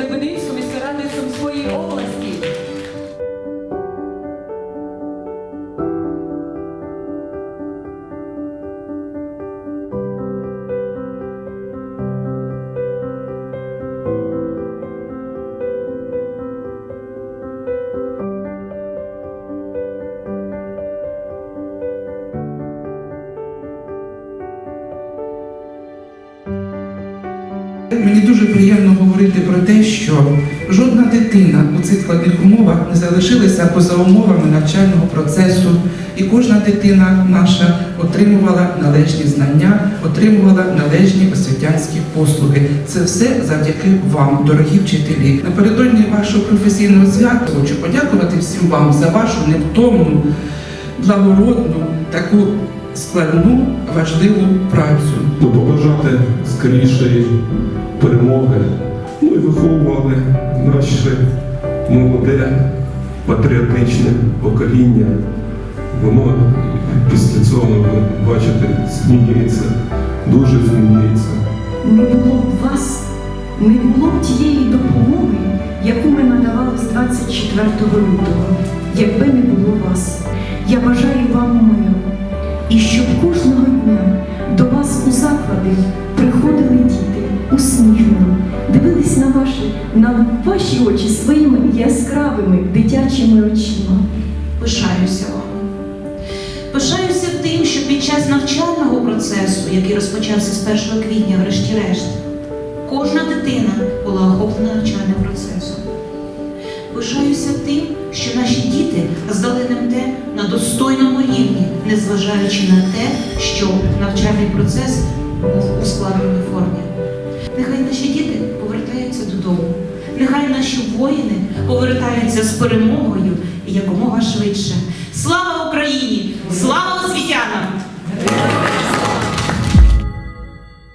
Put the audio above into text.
Лебединську міської ради Сумської області. Мені дуже приємно говорити про те, що жодна дитина у цих складних умовах не залишилася поза умовами навчального процесу, і кожна дитина наша отримувала належні знання, отримувала належні освітянські послуги. Це все завдяки вам, дорогі вчителі. Напередодні вашого професійного свята хочу подякувати всім вам за вашу невтомну, благородну, таку складну, важливу працю. Ну, побажати скорішої перемоги. Ну і виховували наше молоде патріотичне покоління. Воно після цього ви бачите змінюється, дуже змінюється. Не було б вас, не було б тієї допомоги, яку ми надавали з 24 лютого, якби не було вас. Я бажаю вам щоб кожного дня до вас у заклади приходили діти усміхнено, дивились на ваші, на ваші очі своїми яскравими дитячими очима. Пишаюся вам. Пишаюся тим, що під час навчального процесу, який розпочався з 1 квітня, врешті-решт, кожна дитина була охоплена навчальним процесом. Пишаюся тим, що наші діти здали незважаючи на те, що навчальний процес був у складеній формі. Нехай наші діти повертаються додому. Нехай наші воїни повертаються з перемогою і якомога швидше.